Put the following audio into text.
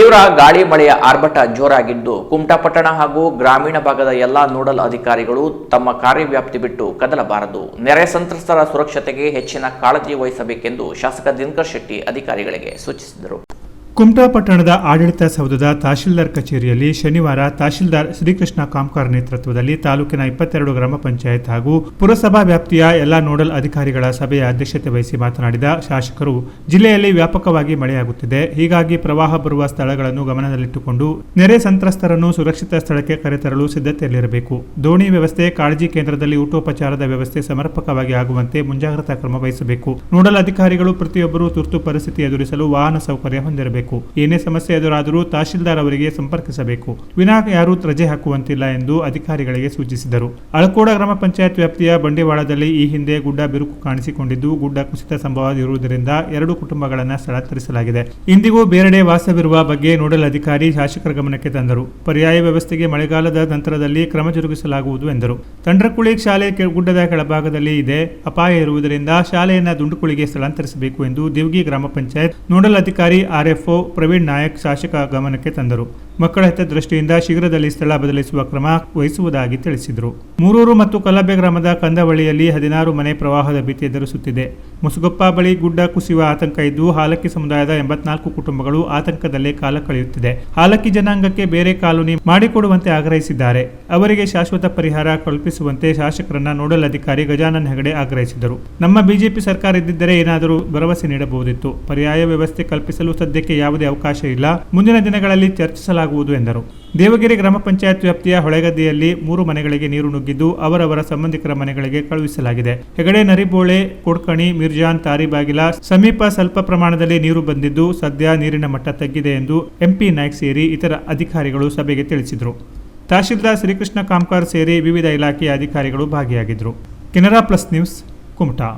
ತೀವ್ರ ಗಾಳಿ ಮಳೆಯ ಆರ್ಭಟ ಜೋರಾಗಿದ್ದು ಕುಮಟಾಪಟ್ಟಣ ಹಾಗೂ ಗ್ರಾಮೀಣ ಭಾಗದ ಎಲ್ಲಾ ನೋಡಲ್ ಅಧಿಕಾರಿಗಳು ತಮ್ಮ ಕಾರ್ಯವ್ಯಾಪ್ತಿ ಬಿಟ್ಟು ಕದಲಬಾರದು. ನೆರೆ ಸಂತ್ರಸ್ತರ ಸುರಕ್ಷತೆಗೆ ಹೆಚ್ಚಿನ ಕಾಳಜಿ ವಹಿಸಬೇಕೆಂದು ಶಾಸಕ ದಿನಕರ್ ಶೆಟ್ಟಿ ಅಧಿಕಾರಿಗಳಿಗೆ ಸೂಚಿಸಿದರು. ಕುಮಟಾ ಪಟ್ಟಣದ ಆಡಳಿತ ಸೌಧದ ತಹಶೀಲ್ದಾರ್ ಕಚೇರಿಯಲ್ಲಿ ಶನಿವಾರ ತಹಶೀಲ್ದಾರ್ ಶ್ರೀಕೃಷ್ಣ ಕಾಮ್ಕಾರ್ ನೇತೃತ್ವದಲ್ಲಿ ತಾಲೂಕಿನ ಇಪ್ಪತ್ತೆರಡು ಗ್ರಾಮ ಪಂಚಾಯತ್ ಹಾಗೂ ಪುರಸಭಾ ವ್ಯಾಪ್ತಿಯ ಎಲ್ಲ ನೋಡಲ್ ಅಧಿಕಾರಿಗಳ ಸಭೆಯ ಅಧ್ಯಕ್ಷತೆ ವಹಿಸಿ ಮಾತನಾಡಿದ ಶಾಸಕರು, ಜಿಲ್ಲೆಯಲ್ಲಿ ವ್ಯಾಪಕವಾಗಿ ಮಳೆಯಾಗುತ್ತಿದೆ. ಹೀಗಾಗಿ ಪ್ರವಾಹ ಬರುವ ಸ್ಥಳಗಳನ್ನು ಗಮನದಲ್ಲಿಟ್ಟುಕೊಂಡು ನೆರೆ ಸಂತ್ರಸ್ತರನ್ನು ಸುರಕ್ಷಿತ ಸ್ಥಳಕ್ಕೆ ಕರೆತರಲು ಸಿದ್ಧತೆಯಲ್ಲಿರಬೇಕು. ದೋಣಿ ವ್ಯವಸ್ಥೆ, ಕಾಳಜಿ ಕೇಂದ್ರದಲ್ಲಿ ಊಟೋಪಚಾರದ ವ್ಯವಸ್ಥೆ ಸಮರ್ಪಕವಾಗಿ ಆಗುವಂತೆ ಮುಂಜಾಗ್ರತಾ ಕ್ರಮ ವಹಿಸಬೇಕು. ನೋಡಲ್ ಅಧಿಕಾರಿಗಳು ಪ್ರತಿಯೊಬ್ಬರೂ ತುರ್ತು ಪರಿಸ್ಥಿತಿ ಎದುರಿಸಲು ವಾಹನ ಸೌಕರ್ಯ ಹೊಂದಿರಬೇಕು. ಏನೇ ಸಮಸ್ಯೆ ಎದುರಾದರೂ ತಹಶೀಲ್ದಾರ್ ಅವರಿಗೆ ಸಂಪರ್ಕಿಸಬೇಕು. ವಿನಾ ಯಾರೂ ರಜೆ ಹಾಕುವಂತಿಲ್ಲ ಎಂದು ಅಧಿಕಾರಿಗಳಿಗೆ ಸೂಚಿಸಿದರು. ಅಳಕೋಡ ಗ್ರಾಮ ಪಂಚಾಯತ್ ವ್ಯಾಪ್ತಿಯ ಬಂಡವಾಳದಲ್ಲಿ ಈ ಹಿಂದೆ ಗುಡ್ಡ ಬಿರುಕು ಕಾಣಿಸಿಕೊಂಡಿದ್ದು, ಗುಡ್ಡ ಕುಸಿತ ಸಂಭವ ಇರುವುದರಿಂದ ಎರಡು ಕುಟುಂಬಗಳನ್ನು ಸ್ಥಳಾಂತರಿಸಲಾಗಿದೆ. ಇಂದಿಗೂ ಬೇರೆಡೆ ವಾಸವಿರುವ ಬಗ್ಗೆ ನೋಡಲ್ ಅಧಿಕಾರಿ ಶಾಸಕರ ಗಮನಕ್ಕೆ ತಂದರು. ಪರ್ಯಾಯ ವ್ಯವಸ್ಥೆಗೆ ಮಳೆಗಾಲದ ನಂತರದಲ್ಲಿ ಕ್ರಮ ಜರುಗಿಸಲಾಗುವುದು ಎಂದರು. ತಂಡ್ರಕುಳಿ ಶಾಲೆ ಗುಡ್ಡದ ಕೆಳಭಾಗದಲ್ಲಿ ಇದೆ. ಅಪಾಯ ಇರುವುದರಿಂದ ಶಾಲೆಯನ್ನು ದುಂಡುಕುಳಿಗೆ ಸ್ಥಳಾಂತರಿಸಬೇಕು ಎಂದು ದೇವಗಿ ಗ್ರಾಮ ಪಂಚಾಯತ್ ನೋಡಲ್ ಅಧಿಕಾರಿ ಆರ್ಎಫ್ಒ ಪ್ರವೀಣ್ ನಾಯಕ್ ಶಾಸಕ ಗಮನಕ್ಕೆ ತಂದರು ಮಕ್ಕಳ ಹಿತದೃಷ್ಟಿಯಿಂದ ಶೀಘ್ರದಲ್ಲಿ ಸ್ಥಳ ಬದಲಿಸುವ ಕ್ರಮ ವಹಿಸುವುದಾಗಿ ತಿಳಿಸಿದರು. ಮೂರೂರು ಮತ್ತು ಕಲಬೆ ಗ್ರಾಮದ ಕಂದವಳಿಯಲ್ಲಿ ಹದಿನಾರು ಮನೆ ಪ್ರವಾಹದ ಭೀತಿ ಎದುರಿಸುತ್ತಿದೆ. ಮುಸುಗೊಪ್ಪ ಬಳಿ ಗುಡ್ಡ ಕುಸಿಯುವ ಆತಂಕ ಇದ್ದು ಹಾಲಕ್ಕಿ ಸಮುದಾಯದ ಎಂಬತ್ನಾಲ್ಕು ಕುಟುಂಬಗಳು ಆತಂಕದಲ್ಲೇ ಕಾಲ ಕಳೆಯುತ್ತಿದೆ. ಹಾಲಕ್ಕಿ ಜನಾಂಗಕ್ಕೆ ಬೇರೆ ಕಾಲೋನಿ ಮಾಡಿಕೊಡುವಂತೆ ಆಗ್ರಹಿಸಿದ್ದಾರೆ. ಅವರಿಗೆ ಶಾಶ್ವತ ಪರಿಹಾರ ಕಲ್ಪಿಸುವಂತೆ ಶಾಸಕರನ್ನ ನೋಡಲ್ ಅಧಿಕಾರಿ ಗಜಾನನ್ ಹೆಗಡೆ ಆಗ್ರಹಿಸಿದರು. ನಮ್ಮ ಬಿಜೆಪಿ ಸರ್ಕಾರ ಇದ್ದಿದ್ದರೆ ಏನಾದರೂ ಭರವಸೆ ನೀಡಬಹುದಿತ್ತು. ಪರ್ಯಾಯ ವ್ಯವಸ್ಥೆ ಕಲ್ಪಿಸಲು ಸದ್ಯಕ್ಕೆ ಯಾವುದೇ ಅವಕಾಶ ಇಲ್ಲ. ಮುಂದಿನ ದಿನಗಳಲ್ಲಿ ಚರ್ಚಿಸಲಾಗುವುದು. ಎಂದರು. ದೇವಗಿರಿ ಗ್ರಾಮ ಪಂಚಾಯತ್ ವ್ಯಾಪ್ತಿಯ ಹೊಳೆಗದ್ದೆಯಲ್ಲಿ ಮೂರು ಮನೆಗಳಿಗೆ ನೀರು ನುಗ್ಗಿದ್ದು ಅವರವರ ಸಂಬಂಧಿಕರ ಮನೆಗಳಿಗೆ ಕಳುಹಿಸಲಾಗಿದೆ. ಹೆಗಡೆ, ನರಿಬೋಳೆ, ಕೊಡ್ಕಣಿ, ಮಿರ್ಜಾನ್, ತಾರಿಬಾಗಿಲ ಸಮೀಪ ಸ್ವಲ್ಪ ಪ್ರಮಾಣದಲ್ಲಿ ನೀರು ಬಂದಿದ್ದು ಸದ್ಯ ನೀರಿನ ಮಟ್ಟ ತಗ್ಗಿದೆ ಎಂದು ಎಂಪಿ ನಾಯ್ಕ್ ಸೇರಿ ಇತರ ಅಧಿಕಾರಿಗಳು ಸಭೆಗೆ ತಿಳಿಸಿದರು. ತಹಶೀಲ್ದಾರ್ ಶ್ರೀಕೃಷ್ಣ ಕಾಮ್ಕಾರ್ ಸೇರಿ ವಿವಿಧ ಇಲಾಖೆಯ ಅಧಿಕಾರಿಗಳು ಭಾಗಿಯಾಗಿದ್ದರು. Canara plus news, Kumta.